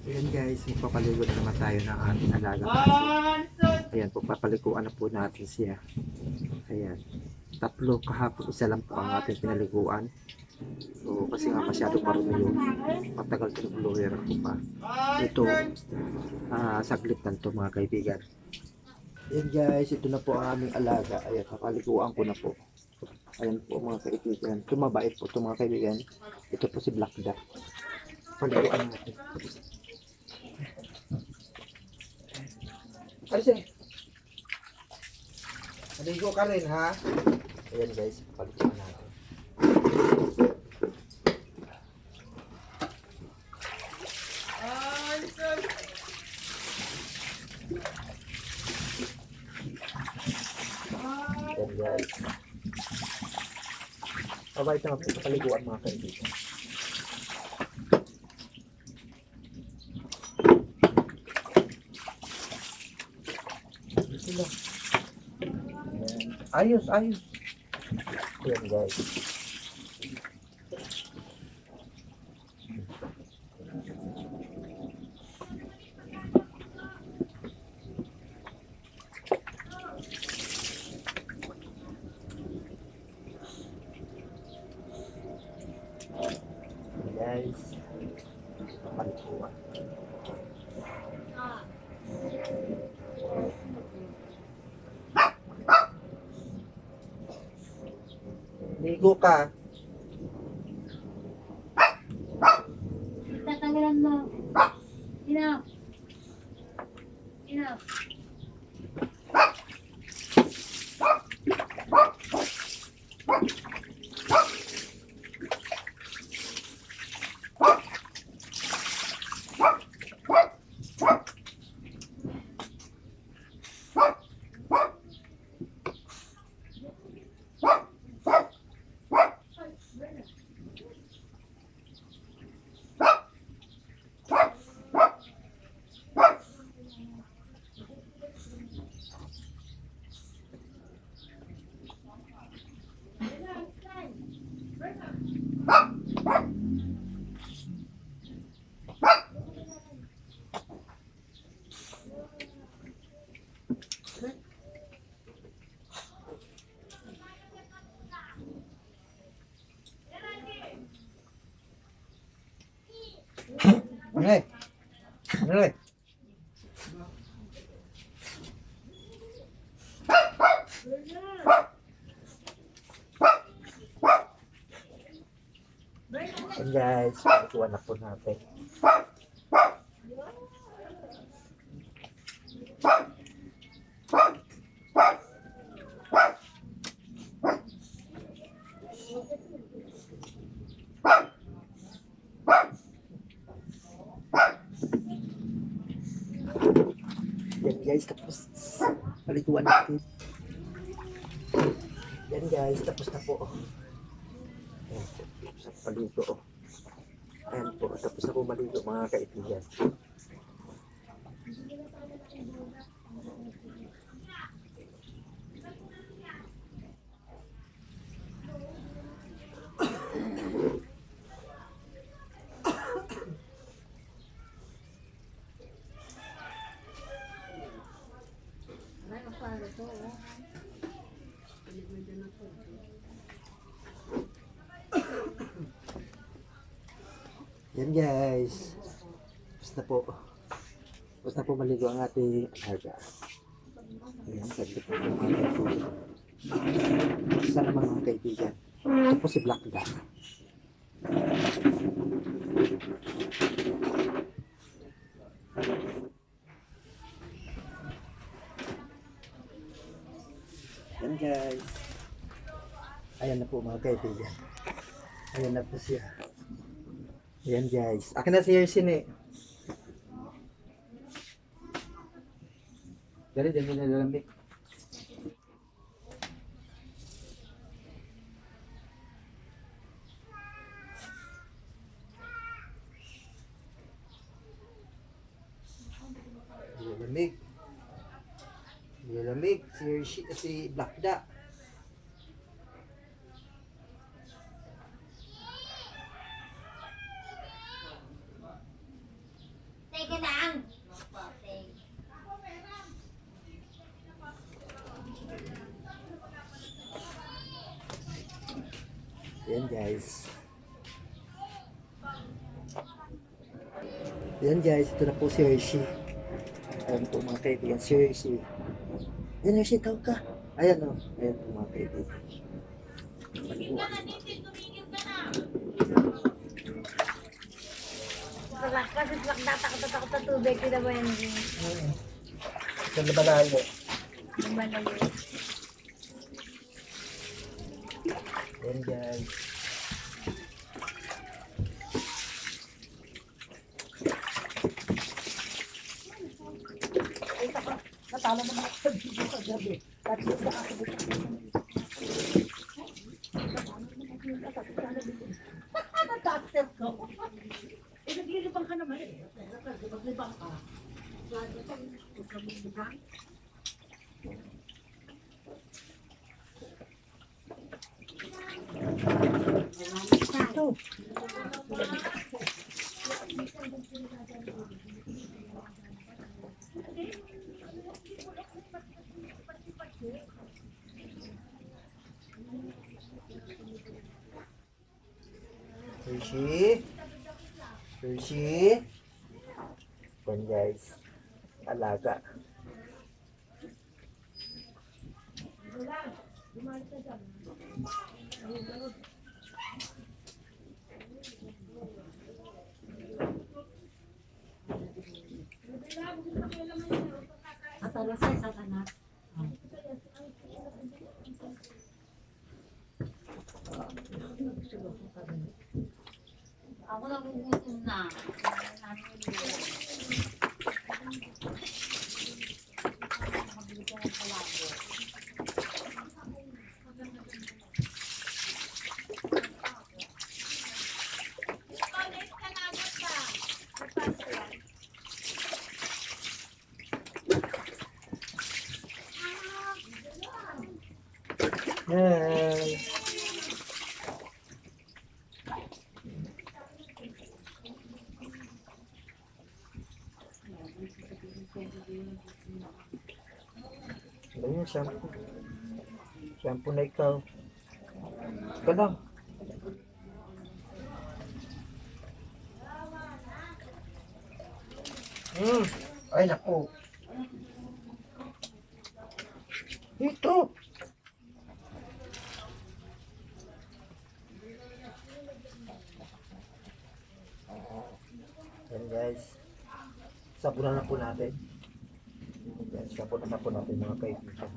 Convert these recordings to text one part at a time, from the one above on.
Ayan guys, magpapaligo na naman tayo ng ating alaga aso. Ayan po, papaliguan na po natin siya. Ayan. Tatlo kahapon, isa lang po ang ating pinaliguan. So, kasi nga masyado marumi yun. Matagal ito blower ko pa. Ito, ah, saglit lang to mga kaibigan. Ayan guys, ito na po ang aming alaga. Ayan, papaliguan ko na po. Ayan po mga kaibigan. Tumabait po ito mga kaibigan. Ito po si Black Duck. Paliguan natin. Alisin. Maligo ka rin ha. Ayan guys, paliguan natin. Ayan guys. Mabait naman po sa paliguan mga kaibigan. Ayos, ayos. Ayan guys. Guys. Palikuan. Ligo ka. Tatanggalan mo. Ina. Ina. Ano eh? Ano eh? Ayan guys, palikuan na po natin. Yan guys, tapos palikuan natin. Yan guys, tapos na po. Na paligo. Ayan po, tapos na po maligo mga kaibigan. Yan guys. Tapos na po. Tapos na po maligo ang ating alaga. Ayan. Isa naman mga kaibigan. Ito po si Black Duck. Yan guys. Ayan na po mga kaibigan. Ayan na po siya. Ayan guys. Akin na si Yersin eh. Dari, dami na lamig. Nilalamig. Nilalamig. Si, si Black Da. Yan guys. Yan guys, ito na po si Hershey. Ayan po mga kaibigan, si Hershey. Yan Hershey, tawag ka. Ayan o, ayan po mga kaibigan. Kasi nagtatakot-takot sa tubig. Kita ba yan? Sa labanalo. Lumalayo. Yan guys. Natalo mo mga sabihin sa gabi. At least nakakabot ako. Nag-accept ko. Eh, naglilibang ka naman eh. Naglilibang ka. Lalo pang magkamulihan. Ito. Hershey. Hershey. Yan guys. Alaga. At alasay sa tanak. Nagugutom na. Yan. Ano yun, shampoo? Shampoo na ikaw. Ika lang. Hmm. Ay, naku. Ito. Yan guys. Sapunan na po natin. Sapunan na natin mga kaibigan.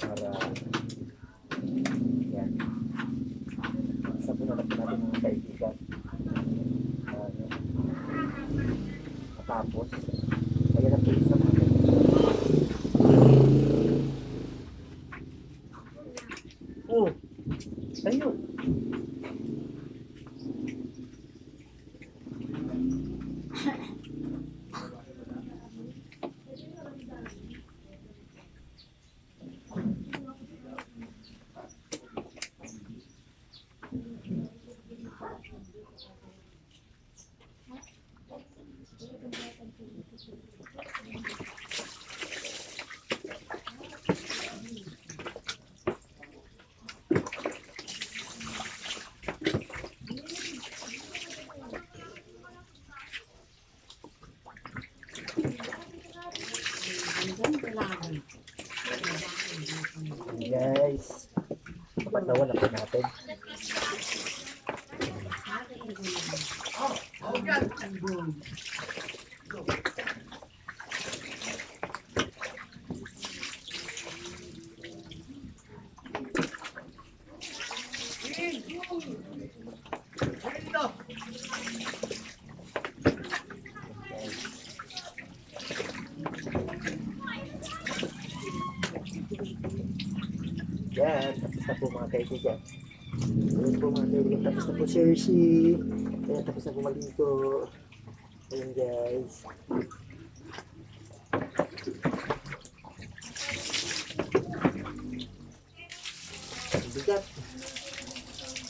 Para yan. Sapunan na po natin mga kaibigan. Para matapos. Kaya na po isa mga kaibigan. Oh, tayo. Guys, kapatawa na po natin. Yan, tapos na po mga kaibigan. Ayan po mga kaibigan, tapos na po si Hershey. Ayan, tapos na po maligo. Ayan guys. Ang bigat.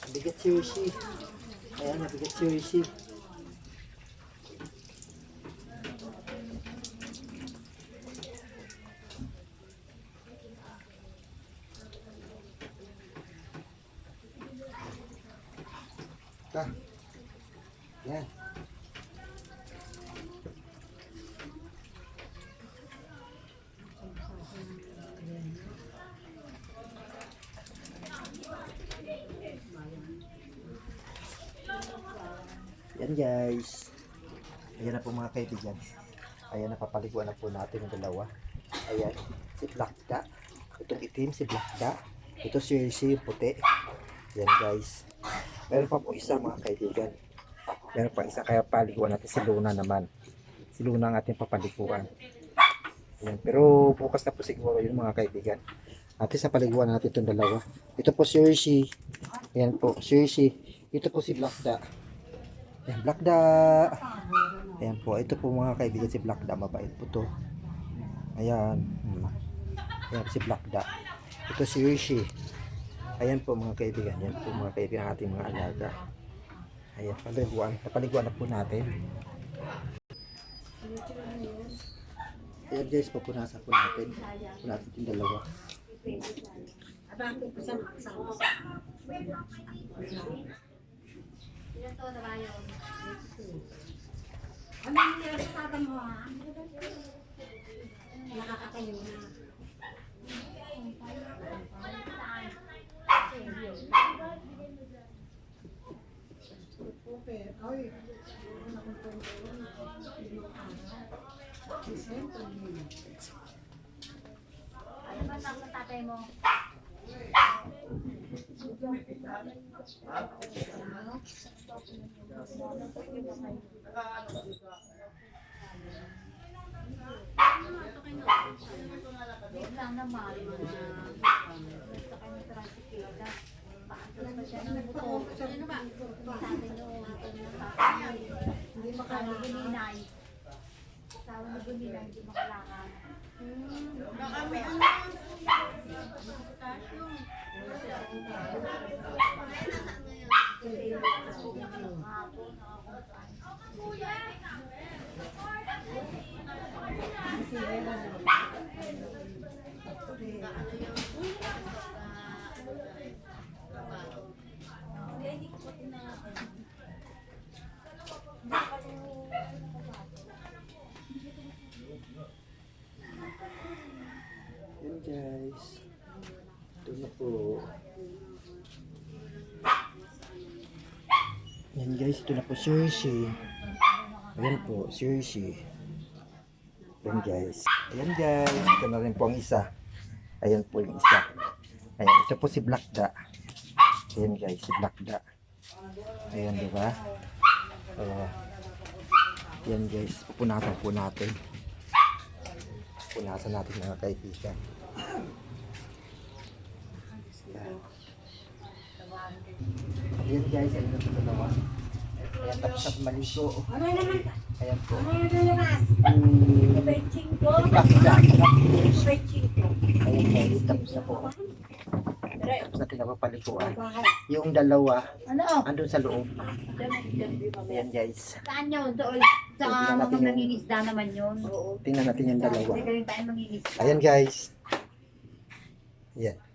Ang bigat si Hershey. Ayan, nabigat si Hershey. ka. Yan. Yan guys. Ayan na po mga kaibigan. Ayan, napapaliguan na po natin yung dalawa. Ayan, si Blackda. Itong itim, si Blackda. Ito si si puti. Yan guys. Meron pa po isa mga kaibigan. Meron pa isa kaya paliguan natin si Luna naman. Si Luna ang ating papaliguan. Ayan, pero bukas na po siguro yun mga kaibigan. Atin sa paliguan natin itong dalawa. Ito po si Hershey. Ayan po, si Hershey. Ito po si Blackda. Ayan, Blackda. Ayan po, ito po mga kaibigan si Blackda. Mabait po to. Ayan. Hmm. Ayan si Blackda. Ito si Hershey. Ayan po mga kaibigan. Ayan po mga kaibigan ating mga alaga. Ayan, paliguan. Napaliguan na po natin. Ayan guys, papunasan po natin. Punasan yung dalawa. Kasama. Ilan to na ba yun? Ano yung nangyari sa tata mo ha? Nakakatayo na. Ano ba tawag ng tatay mo? Wait lang naman. Gusto kayo ng tricycle. Paano ba ng motor? Ano ba? Sabi nyo, hindi makalakan. Sabi ni Ninay. Sabi ni Ninay, hindi makalakan. Yan guys. Po. Yan guys, ito na po si Hershey. Ayan po, si Hershey. Yan guys. Ayan guys, ito na rin po ang isa. Ayan po yung isa. Ayan, ito po si Blackda. Ayan guys, si Blackda. Ayan, di ba? Uh, yan guys, pupunasan po natin. Punasan natin mga kaibigan. Yan. Ayan guys, ayun na po dalawa. Ayan, tapos na maligo. Ano naman? Ayan po. Ano naman? Hmm. Benching ko. Ayan guys, tapos na po. Tapos na papaliguan. Bakit? Yung dalawa, Ano? andun sa loob. Ayan guys. Saan yun? Doon. Sa Tingnan natin mga nangingisda naman yun. Oo. Tingnan natin yung dalawa. Ayan guys. Yan.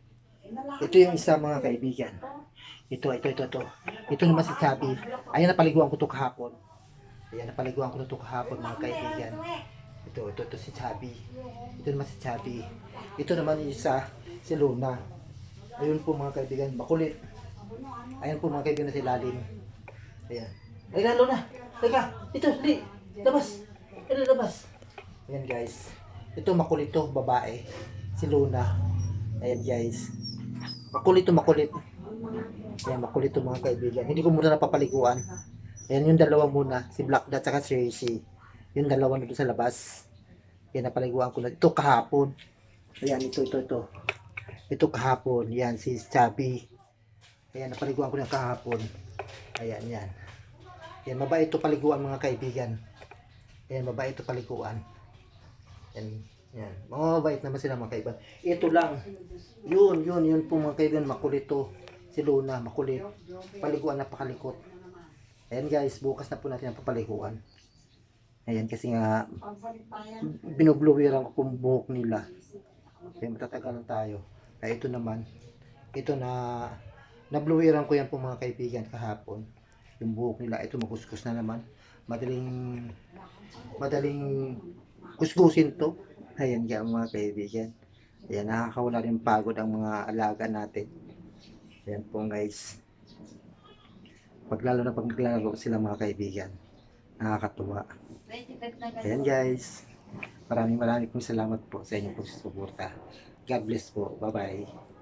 Ito yung isa mga kaibigan. Ito, ito, ito, ito. Ito si Chabi. Ayan, napaliguan ko to kahapon. Ayan, napaliguan ko to kahapon mga kaibigan. Ito, ito, ito si Chabi. Ito naman si Chabi. Ito naman yung isa, si Luna. Ayun po mga kaibigan, makulit. Ayan po mga kaibigan na si Lalim. Ayan. Teka, Luna. Teka, ito, di. Labas. Ito, labas. Ayan guys. Ito makulit to, babae. Si Luna. Ayan guys. Makulit to, makulit. Ayan, makulit to mga kaibigan. Hindi ko muna napapaliguan. Ayan yung dalawa muna. Si Black Dot at si Hershey. Yung dalawa na doon sa labas. Ayan, napaliguan ko na. Ito kahapon. Ayan, ito, ito, ito. Ito kahapon. Yan, si Chubby. Ayan, napaliguan ko na kahapon. Ayan, yan. Yan, mabait ito paliguan mga kaibigan. Ayan, mabait ito paliguan. Yan, yan. Mga mabait naman sila mga kaibigan. Ito lang. Yun, yun, yun po mga kaibigan. Makulit to. Si Luna, makulit. Paliguan, napakalikot. Ayan guys, bukas na po natin ang papaliguan. Ayan, kasi nga, binubluwiran ko kung buhok nila. Kaya matatagalan tayo. Kaya ito naman, ito na, nabluwiran ko yan po mga kaibigan kahapon. yung buhok nila. Ito makuskus na naman. Madaling, madaling kuskusin to. Ayan kaya mga kaibigan. Ayan, nakakawala rin pagod ang mga alaga natin. Ayan po guys. Pag na pag sila mga kaibigan. Nakakatuwa. 25 na ganun. Ayan guys. Maraming maraming pong salamat po sa inyong pagsusuporta. God bless po. Bye-bye.